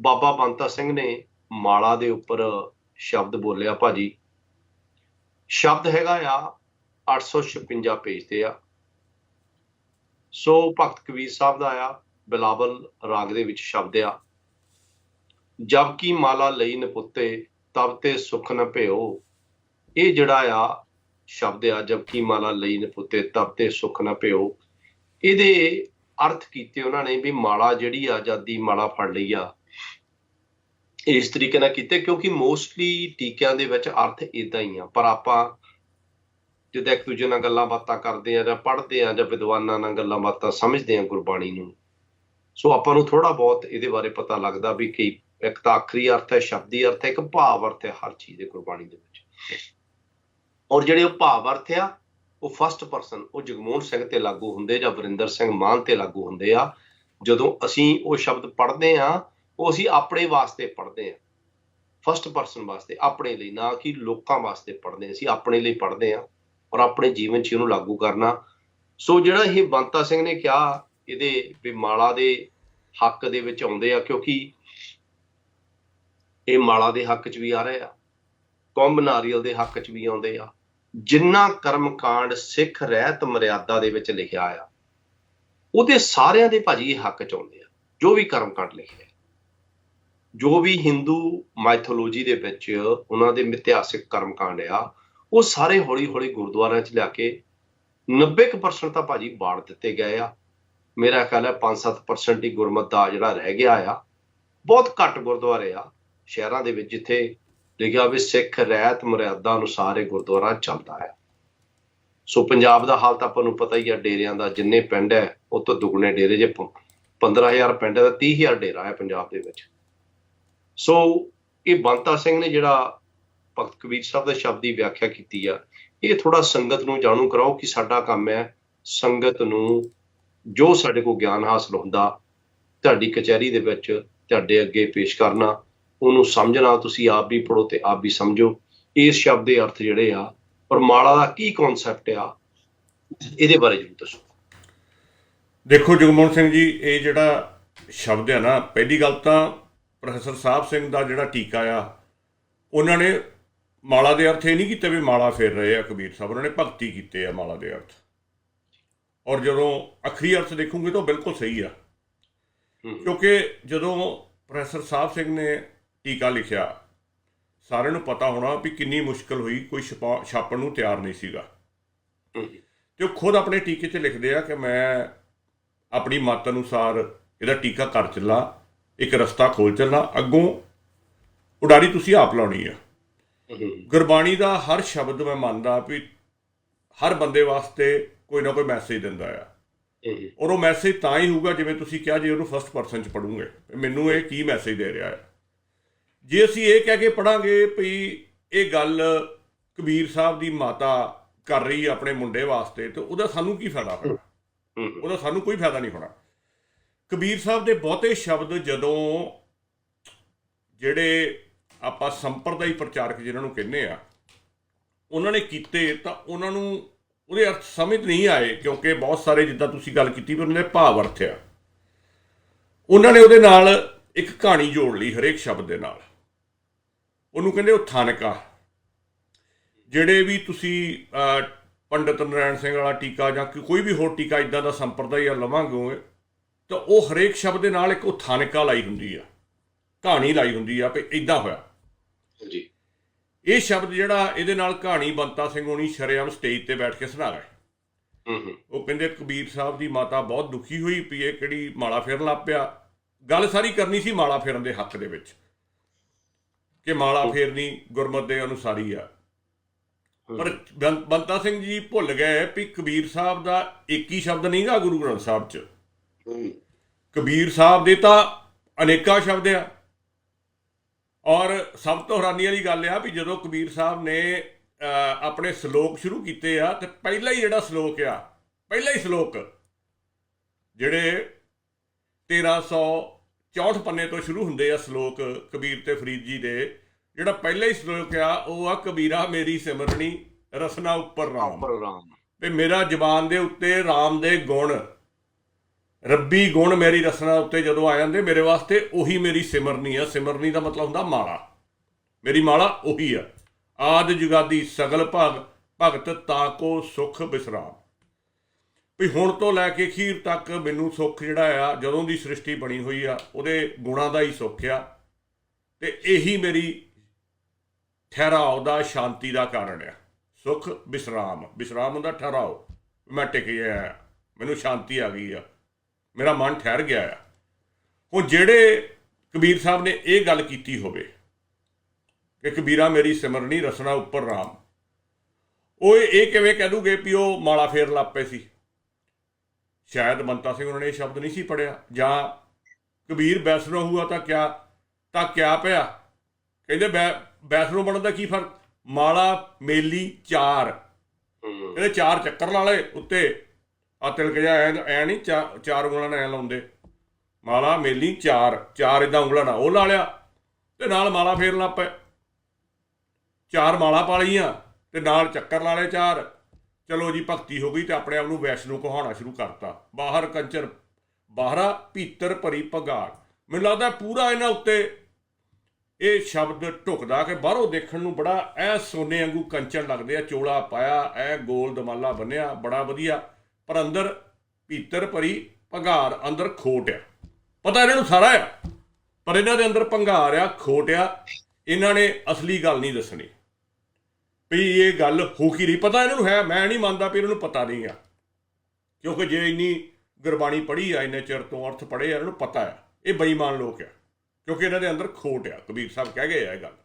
ਬਾਬਾ ਬੰਤਾ ਸਿੰਘ ਨੇ ਮਾਲਾ ਦੇ ਉੱਪਰ ਸ਼ਬਦ ਬੋਲਿਆ ਭਾਜੀ। ਸ਼ਬਦ ਹੈਗਾ ਆ 856 ਪੇਜ ਤੇ ਆ। ਸੋ ਭਗਤ ਕਬੀਰ ਸਾਹਿਬ ਦਾ ਆ, ਬਿਲਾਵਲ ਰਾਗ ਦੇ ਵਿੱਚ ਸ਼ਬਦ ਆ। ਜਬ ਕੀ ਮਾਲਾ ਲਈ ਨਪੁੱਤੇ, ਤਬ ਤੇ ਸੁਖ ਨ ਭਇਓ ਇਹ ਜਿਹੜਾ ਆ ਸ਼ਬਦ ਆ, ਜਬ ਕੀ ਮਾਲਾ ਲਈ ਨਪੁੱਤੇ, ਤਬ ਤੇ ਸੁਖ ਨ ਭਇਓ ਇਹਦੇ ਅਰਥ ਕੀਤੇ ਉਹਨਾਂ ਨੇ ਵੀ ਮਾਲਾ ਜਿਹੜੀ ਆਜ਼ਾਦੀ ਮਾਲਾ ਫੜ ਲਈ ਆ। ਇਸ ਤਰੀਕੇ ਨਾਲ ਕੀਤੇ, ਕਿਉਂਕਿ ਮੋਸਟਲੀ ਟੀਕਿਆਂ ਦੇ ਵਿੱਚ ਅਰਥ ਇਦਾਂ ਹੀ ਆ। ਪਰ ਆਪਾਂ ਜਦੋਂ ਇੱਕ ਦੂਜੇ ਨਾਲ ਗੱਲਾਂ ਬਾਤਾਂ ਕਰਦੇ ਆ ਜਾਂ ਪੜ੍ਹਦੇ ਆ ਜਾਂ ਵਿਦਵਾਨਾਂ ਨਾਲ ਗੱਲਾਂ ਬਾਤਾਂ ਸਮਝਦੇ ਆ ਗੁਰਬਾਣੀ ਨੂੰ, ਸੋ ਆਪਾਂ ਨੂੰ ਥੋੜਾ ਬਹੁਤ ਇਹਦੇ ਬਾਰੇ ਪਤਾ ਲੱਗਦਾ ਵੀ ਕਿ ਇੱਕ ਤਾਂ ਆਖਰੀ ਅਰਥ ਹੈ, ਸ਼ਬਦੀ ਅਰਥ ਹੈ, ਇੱਕ ਭਾਵ ਅਰਥ ਹੈ ਹਰ ਚੀਜ਼ ਦੇ ਗੁਰਬਾਣੀ ਦੇ ਵਿੱਚ। ਔਰ ਜਿਹੜੇ ਉਹ ਭਾਵ ਅਰਥ ਆ, ਉਹ ਫਸਟ ਪਰਸਨ ਉਹ ਜਗਮੋਹਨ ਸਿੰਘ ਤੇ ਲਾਗੂ ਹੁੰਦੇ ਜਾਂ ਵਰਿੰਦਰ ਸਿੰਘ ਮਾਨ ਤੇ ਲਾਗੂ ਹੁੰਦੇ ਆ। ਜਦੋਂ ਅਸੀਂ ਉਹ ਸ਼ਬਦ ਪੜ੍ਹਦੇ ਆ ਉਹ ਅਸੀਂ ਆਪਣੇ ਵਾਸਤੇ ਪੜ੍ਹਦੇ ਆ ਫਸਟ ਪਰਸਨ ਵਾਸਤੇ, ਆਪਣੇ ਲਈ, ਨਾ ਕਿ ਲੋਕਾਂ ਵਾਸਤੇ ਪੜ੍ਹਦੇ ਹਾਂ। ਅਸੀਂ ਆਪਣੇ ਲਈ ਪੜ੍ਹਦੇ ਆ ਔਰ ਆਪਣੇ ਜੀਵਨ 'ਚ ਇਹਨੂੰ ਲਾਗੂ ਕਰਨਾ। ਸੋ ਜਿਹੜਾ ਇਹ ਬੰਤਾ ਸਿੰਘ ਨੇ ਕਿਹਾ, ਇਹਦੇ ਵੀ ਮਾਲਾ ਦੇ ਹੱਕ ਦੇ ਵਿੱਚ ਆਉਂਦੇ ਆ, ਕਿਉਂਕਿ ਇਹ ਮਾਲਾ ਦੇ ਹੱਕ 'ਚ ਵੀ ਆ ਰਹੇ ਆ। ਕੁੰਭ ਨਾਰੀਅਲ ਦੇ ਹੱਕ 'ਚ ਵੀ ਆਉਂਦੇ ਆ। ਜਿੰਨਾ ਕਰਮਕਾਂਡ ਸਿੱਖ ਰਹਿਤ ਮਰਿਆਦਾ ਦੇ ਵਿੱਚ ਲਿਖਿਆ ਆ, ਉਹਦੇ ਸਾਰਿਆਂ ਦੇ ਭਾਜੀ ਇਹ ਹੱਕ 'ਚ ਆਉਂਦੇ ਆ, ਜੋ ਵੀ ਕਰਮਕਾਂਡ ਲਿਖਿਆ। ਜੋ ਵੀ ਹਿੰਦੂ ਮਾਈਥੋਲੋਜੀ ਦੇ ਵਿੱਚ ਉਹਨਾਂ ਦੇ ਮਿਥਿਹਾਸਿਕ ਕਰਮਕਾਂਡ ਆ, ਉਹ ਸਾਰੇ ਹੌਲੀ ਹੌਲੀ ਗੁਰਦੁਆਰਿਆਂ 'ਚ ਲਿਆ ਕੇ 90% ਤਾਂ ਭਾਜੀ ਬਾੜ ਦਿੱਤੇ ਗਏ ਆ। ਮੇਰਾ ਖਿਆਲ ਹੈ 5-7% ਹੀ ਗੁਰਮਤ ਦਾ ਜਿਹੜਾ ਰਹਿ ਗਿਆ ਆ। ਬਹੁਤ ਘੱਟ ਗੁਰਦੁਆਰੇ ਆ ਸ਼ਹਿਰਾਂ ਦੇ ਵਿੱਚ ਜਿੱਥੇ ਲਿਖਿਆ ਵੀ ਸਿੱਖ ਰਹਿਤ ਮਰਿਆਦਾ ਅਨੁਸਾਰ ਇਹ ਗੁਰਦੁਆਰਾ ਚੱਲਦਾ ਹੈ ਸੋ ਪੰਜਾਬ ਦਾ ਹਾਲ ਤਾਂ ਆਪਾਂ ਨੂੰ ਪਤਾ ਹੀ ਆ, ਡੇਰਿਆਂ ਦਾ ਜਿੰਨੇ ਪਿੰਡ ਹੈ, ਉਹ ਤੋਂ ਦੁੱਗਣੇ ਡੇਰੇ ਜੇ ਪ- 15000 ਪਿੰਡ ਹੈ ਤਾਂ 30000 ਡੇਰਾ ਹੈ ਪੰਜਾਬ ਦੇ ਵਿੱਚ। ਸੋ ਇਹ ਬੰਤਾ ਸਿੰਘ ਨੇ ਜਿਹੜਾ ਭਗਤ ਕਬੀਰ ਸਾਹਿਬ ਦੇ ਸ਼ਬਦ ਦੀ ਵਿਆਖਿਆ ਕੀਤੀ ਆ, ਇਹ ਥੋੜਾ ਸੰਗਤ ਨੂੰ ਜਾਣੂ ਕਰਾਓ ਕਿ ਸਾਡਾ ਕੰਮ ਹੈ ਸੰਗਤ ਨੂੰ ਜੋ ਸਾਡੇ ਕੋਲ ਗਿਆਨ ਹਾਸਲ ਹੁੰਦਾ, ਤੁਹਾਡੀ ਕਚਹਿਰੀ ਦੇ ਵਿੱਚ ਤੁਹਾਡੇ ਅੱਗੇ ਪੇਸ਼ ਕਰਨਾ, ਉਹਨੂੰ ਸਮਝਣਾ, ਤੁਸੀਂ ਆਪ ਵੀ ਪੜੋ ਤੇ ਆਪ ਵੀ ਸਮਝੋ। ਇਸ ਸ਼ਬਦ ਦੇ ਅਰਥ ਜਿਹੜੇ ਆ, ਔਰ ਮਾਲਾ ਦਾ ਕੀ ਕਨਸੈਪਟ ਆ, ਇਹਦੇ ਬਾਰੇ ਜਰੂਰ ਦੱਸੋ। ਦੇਖੋ ਜਗਮੋਹਨ ਸਿੰਘ ਜੀ, ਇਹ ਜਿਹੜਾ ਸ਼ਬਦ ਹੈ ਨਾ, ਪਹਿਲੀ ਗੱਲ ਤਾਂ ਪ੍ਰੋਫੈਸਰ ਸਾਹਿਬ ਸਿੰਘ ਦਾ ਜਿਹੜਾ ਟੀਕਾ ਆ ਉਹਨਾਂ ਨੇ ਮਾਲਾ ਦੇ ਅਰਥ ਇਹ ਨਹੀਂ ਕੀਤੇ ਵੀ ਮਾਲਾ ਫੇਰ ਰਹੇ ਆ ਕਬੀਰ ਸਾਹਿਬ ਉਹਨਾਂ ਨੇ ਭਗਤੀ ਕੀਤੇ ਆ ਮਾਲਾ ਦੇ ਅਰਥ। ਔਰ ਜਦੋਂ ਅਖਰੀ ਅਰਥ ਦੇਖੋਗੇ ਤਾਂ ਬਿਲਕੁਲ ਸਹੀ ਆ। ਕਿਉਂਕਿ ਜਦੋਂ ਪ੍ਰੋਫੈਸਰ ਸਾਹਿਬ ਸਿੰਘ ਨੇ ਟੀਕਾ ਲਿਖਿਆ ਸਾਰਿਆਂ ਨੂੰ ਪਤਾ ਹੋਣਾ ਵੀ ਕਿੰਨੀ ਮੁਸ਼ਕਲ ਹੋਈ ਕੋਈ ਛਪਾ- ਛਾਪਣ ਨੂੰ ਤਿਆਰ ਨਹੀਂ ਸੀਗਾ। ਤੇ ਉਹ ਖੁਦ ਆਪਣੇ ਟੀਕੇ 'ਚ ਲਿਖਦੇ ਆ ਕਿ ਮੈਂ ਆਪਣੀ ਮਤ ਅਨੁਸਾਰ ਇਹਦਾ ਟੀਕਾ ਕਰ ਚੱਲਾਂ। ਇੱਕ ਰਸਤਾ ਖੋਲ ਚੱਲਾਂ ਅੱਗੋਂ ਉਡਾਰੀ ਤੁਸੀਂ ਆਪ ਲਾਉਣੀ ਆ। ਗੁਰਬਾਣੀ ਦਾ ਹਰ ਸ਼ਬਦ ਮੈਂ ਮੰਨਦਾ ਵੀ ਹਰ ਬੰਦੇ ਵਾਸਤੇ ਕੋਈ ਨਾ ਕੋਈ ਮੈਸੇਜ ਦਿੰਦਾ ਆ। ਔਰ ਉਹ ਮੈਸੇਜ ਤਾਂ ਹੀ ਹੋਊਗਾ ਜਿਵੇਂ ਤੁਸੀਂ ਕਿਹਾ ਜੇ ਉਹਨੂੰ ਫਸਟ ਪਰਸਨ ਚ ਪੜੂਗੇ ਮੈਨੂੰ ਇਹ ਕੀ ਮੈਸੇਜ ਦੇ ਰਿਹਾ ਹੈ। ਜੇ ਅਸੀਂ ਇਹ ਕਹਿ ਕੇ ਪੜਾਂਗੇ ਵੀ ਇਹ ਗੱਲ ਕਬੀਰ ਸਾਹਿਬ ਦੀ ਮਾਤਾ ਕਰ ਰਹੀ ਆਪਣੇ ਮੁੰਡੇ ਵਾਸਤੇ ਤੇ ਉਹਦਾ ਸਾਨੂੰ ਕੀ ਫਾਇਦਾ ਹੋਣਾ? ਉਹਦਾ ਸਾਨੂੰ ਕੋਈ ਫਾਇਦਾ ਨਹੀਂ ਹੋਣਾ। ਕਬੀਰ ਸਾਹਿਬ ਦੇ ਬਹੁਤੇ ਸ਼ਬਦ ਜਦੋਂ ਜਿਹੜੇ ਆਪਾਂ ਸੰਪਰਦਾਇ ਪ੍ਰਚਾਰਕ ਜਿਹਨਾਂ ਨੂੰ ਕਹਿੰਦੇ ਆ ਉਹਨਾਂ ਨੇ ਕੀਤੇ ਤਾਂ ਉਹਨਾਂ ਨੂੰ ਉਹਦੇ ਅਰਥ ਸਮਝ ਨਹੀਂ ਆਏ ਕਿਉਂਕਿ ਬਹੁਤ ਸਾਰੇ ਜਿੱਦਾਂ ਤੁਸੀਂ ਗੱਲ ਕੀਤੀ ਵੀ ਉਹਨਾਂ ਦੇ ਭਾਵ ਅਰਥ ਆ। ਉਹਨਾਂ ਨੇ ਉਹਦੇ ਨਾਲ ਇੱਕ ਕਹਾਣੀ ਜੋੜ ਲਈ ਹਰੇਕ ਸ਼ਬਦ ਦੇ ਨਾਲ। ਉਹਨੂੰ ਕਹਿੰਦੇ ਉਹ ਥਾਨਕਾ। ਜਿਹੜੇ ਵੀ ਤੁਸੀਂ ਅਹ, ਪੰਡਿਤ ਨਰਾਇਣ ਸਿੰਘ ਵਾਲਾ ਟੀਕਾ ਜਾਂ ਕੋਈ ਵੀ ਹੋਰ ਟੀਕਾ ਇਦਾਂ ਦਾ ਸੰਪਰਦਾਇ ਲਵਾਂਗੇ ਤਾਂ ਉਹ ਹਰੇਕ ਸ਼ਬਦ ਦੇ ਨਾਲ ਇੱਕ ਉਹ ਥਾਨਕਾ ਲਾਈ ਹੁੰਦੀ ਆ। ਕਹਾਣੀ ਲਾਈ ਹੁੰਦੀ ਆ ਵੀ ਇਦਾਂ ਹੋਇਆ। ਜੀ ਇਹ ਸ਼ਬਦ ਜਿਹੜਾ ਇਹਦੇ ਨਾਲ ਕਹਾਣੀ ਬੰਤਾ ਸਿੰਘ ਹੋਣੀ ਸ਼ਰੇਆਮ ਸਟੇਜ ਤੇ ਬੈਠ ਕੇ ਸੁਣਾ ਗਏ ਹੂੰ ਹੂੰ। ਉਹ ਕਹਿੰਦੇ ਕਬੀਰ ਸਾਹਿਬ ਦੀ ਮਾਤਾ ਬਹੁਤ ਦੁਖੀ ਹੋਈ ਵੀ ਇਹ ਕਿਹੜੀ ਮਾਲਾ ਫੇਰਨ ਲੱਗ ਪਿਆ। ਗੱਲ ਸਾਰੀ ਕਰਨੀ ਸੀ ਮਾਲਾ ਫੇਰਨ ਦੇ ਹੱਕ ਦੇ ਵਿੱਚ। ਕਿ ਮਾਲਾ ਫੇਰਨੀ ਗੁਰਮਤ ਦੇ ਅਨੁਸਾਰੀ ਆ। ਪਰ ਬੰਤਾ ਸਿੰਘ ਜੀ ਭੁੱਲ ਗਏ ਵੀ ਕਬੀਰ ਸਾਹਿਬ ਦਾ ਇੱਕ ਹੀ ਸ਼ਬਦ ਨਹੀਂਗਾ ਗੁਰੂ ਗ੍ਰੰਥ ਸਾਹਿਬ 'ਚ। ਕਬੀਰ ਸਾਹਿਬ ਦੇ ਤਾਂ ਅਨੇਕਾਂ ਸ਼ਬਦ ਆ। ਔਰ ਸਭ ਤੋਂ ਹੈਰਾਨੀ ਵਾਲੀ ਗੱਲ ਆ ਵੀ ਜਦੋਂ ਕਬੀਰ ਸਾਹਿਬ ਨੇ ਆਪਣੇ ਸ਼ਲੋਕ ਸ਼ੁਰੂ ਕੀਤੇ ਆ ਤੇ ਪਹਿਲਾ ਹੀ ਜਿਹੜਾ ਸ਼ਲੋਕ ਆ ਪਹਿਲਾ ਹੀ ਸ਼ਲੋਕ ਜਿਹੜੇ 1364 ਪੰਨੇ ਤੋਂ ਸ਼ੁਰੂ ਹੁੰਦੇ ਆ ਸ਼ਲੋਕ ਕਬੀਰ ਤੇ ਫਰੀਦ ਜੀ ਦੇ ਜਿਹੜਾ ਪਹਿਲਾ ਹੀ ਸ਼ਲੋਕ ਆ ਉਹ ਆ ਕਬੀਰਾ ਮੇਰੀ ਸਿਮਰਣੀ ਰਸਨਾ ਉੱਪਰ ਰਾਮ। ਵੀ ਮੇਰਾ ਜ਼ਬਾਨ ਦੇ ਉੱਤੇ RAM ਦੇ ਗੁਣ ਰੱਬੀ ਗੁਣ ਮੇਰੀ ਰਸਨਾ ਉੱਤੇ ਜਦੋਂ ਆ ਜਾਂਦੇ ਮੇਰੇ ਵਾਸਤੇ, ਉਹੀ ਮੇਰੀ ਸਿਮਰਨੀ ਆ। ਸਿਮਰਨੀ ਦਾ ਮਤਲਬ ਹੁੰਦਾ ਮਾਲਾ। ਮੇਰੀ ਮਾਲਾ ਉਹੀ ਆ। ਆਦ ਜੁਗਾਦੀ ਸਗਲ ਭਗ, ਭਗਤ ਤਾਕੋ ਸੁਖ ਬਿਸਰਾਮ। ਵੀ ਹੁਣ ਤੋਂ ਲੈ ਕੇ ਅਖੀਰ ਤੱਕ ਮੈਨੂੰ ਸੁੱਖ ਜਿਹੜਾ ਆ, ਜਦੋਂ ਦੀ ਸ੍ਰਿਸ਼ਟੀ ਬਣੀ ਹੋਈ ਆ, ਉਹਦੇ ਗੁਣਾਂ ਦਾ ਹੀ ਸੁੱਖ ਆ। ਤੇ ਇਹੀ ਮੇਰੀ ਠਹਿਰਾਓ ਦਾ, ਸ਼ਾਂਤੀ ਦਾ ਕਾਰਨ ਆ। ਸੁਖ ਬਿਸਰਾਮ। ਬਿਸਰਾਮ ਹੁੰਦਾ ਠਹਿਰਾਓ। ਮੈਂ ਟਿਕ ਗਿਆ, ਮੈਨੂੰ ਸ਼ਾਂਤੀ ਆ ਗਈ ਆ। ਮੇਰਾ ਮਨ ਠਹਿਰ ਗਿਆ ਆ। ਹੁਣ ਜਿਹੜੇ ਕਬੀਰ ਸਾਹਿਬ ਨੇ ਇਹ ਗੱਲ ਕੀਤੀ ਹੋਵੇ ਕਿ ਕਬੀਰਾ ਮੇਰੀ ਸਿਮਰਨੀ ਰਸਨਾ ਉੱਪਰ ਰਾਮ ਉਹ ਇਹ ਕਿਵੇਂ ਕਹਿ ਦੂਗੇ ਵੀ ਉਹ ਮਾਲਾ ਫੇਰ ਲੱਪੇ ਸੀ? ਸ਼ਾਇਦ ਬੰਤਾ ਸਿੰਘ ਉਹਨਾਂ ਨੇ ਇਹ ਸ਼ਬਦ ਨਹੀਂ ਸੀ ਪੜਿਆ ਜਾਂ ਕਬੀਰ ਬੈਸਰੋ ਹੁਆ ਤਾਂ ਕਿਆ ਤਾਂ ਕਿਆ ਪਿਆ? ਕਹਿੰਦੇ ਬੈਸਰੋ ਬਣਨ ਦਾ ਕੀ ਫ਼ਰਕ? ਮਾਲਾ ਮੇਲੀ ਚਾਰ। ਇਹਦੇ ਚਾਰ ਚੱਕਰ ਲਾ ਲਏ ਉੱਤੇ। ਆ ਤਿਲਕ ਜਾ ਐ ਐ ਨਹੀਂ, ਚਾ- ਚਾਰ ਉਂਗਲਾਂ ਨਾਲ ਐ ਲਾਉਂਦੇ। ਮਾਲਾ ਮੇਲੀ ਚਾਰ ਚਾਰ ਇਦਾਂ ਉਂਗਲਾਂ ਨਾਲ। ਉਹ ਲਾ ਲਿਆ ਤੇ ਨਾਲ ਮਾਲਾ ਫੇਰ ਲੱਗ ਪਏ। ਚਾਰ ਮਾਲਾ ਪਾ ਲਈਆਂ ਤੇ ਨਾਲ ਚੱਕਰ ਲਾ ਲਏ ਚਾਰ। ਚਲੋ ਜੀ, ਭਗਤੀ ਹੋ ਗਈ ਤੇ ਆਪਣੇ ਆਪ ਨੂੰ ਵੈਸ਼ਨੂ ਕਹਾਉਣਾ ਸ਼ੁਰੂ ਕਰਤਾ। ਬਾਹਰ ਕੰਚਰ ਬਾਹਰਾ ਭੀਤਰ ਭਰੀ ਪਗਾਰ ਮੈਨੂੰ ਲੱਗਦਾ ਪੂਰਾ ਇਹਨਾਂ ਉੱਤੇ ਇਹ ਸ਼ਬਦ ਢੁਕਦਾ ਕਿ ਬਾਹਰੋਂ ਦੇਖਣ ਨੂੰ ਬੜਾ ਐ ਸੋਨੇ ਵਾਂਗੂ ਕੰਚਨ ਲੱਗਦੇ ਆ। ਚੋਲਾ ਪਾਇਆ, ਐ ਗੋਲ ਦਮਾਲਾ ਬੰਨਿਆ, ਬੜਾ ਵਧੀਆ। ਪਰ ਅੰਦਰ ਭੀਤਰ ਭਰੀ ਭੰਗਾਰ ਅੰਦਰ ਖੋਟ ਆ। ਪਤਾ ਇਹਨਾਂ ਨੂੰ ਸਾਰਾ ਆ, ਪਰ ਇਹਨਾਂ ਦੇ ਅੰਦਰ ਭੰਗਾਰ ਆ, ਖੋਟ ਆ, ਇਹਨਾਂ ਨੇ ਅਸਲੀ ਗੱਲ ਨਹੀਂ ਦੱਸਣੀ। ਵੀ ਇਹ ਗੱਲ ਹੋ ਕੀ ਰਹੀ? ਪਤਾ ਇਹਨਾਂ ਨੂੰ ਹੈ, ਮੈਂ ਨਹੀਂ ਮੰਨਦਾ ਵੀ ਇਹਨਾਂ ਨੂੰ ਪਤਾ ਨਹੀਂ ਆ। ਕਿਉਂਕਿ ਜੇ ਇੰਨੀ ਗੁਰਬਾਣੀ ਪੜ੍ਹੀ ਆ, ਇੰਨੇ ਚਿਰ ਤੋਂ ਅਰਥ ਪੜ੍ਹੇ ਆ, ਇਹਨਾਂ ਨੂੰ ਪਤਾ ਆ। ਇਹ ਬੇਈਮਾਨ ਲੋਕ ਆ, ਕਿਉਂਕਿ ਇਹਨਾਂ ਦੇ ਅੰਦਰ ਖੋਟ ਆ। ਕਬੀਰ ਸਾਹਿਬ ਕਹਿ ਗਏ ਆ ਇਹ ਗੱਲ।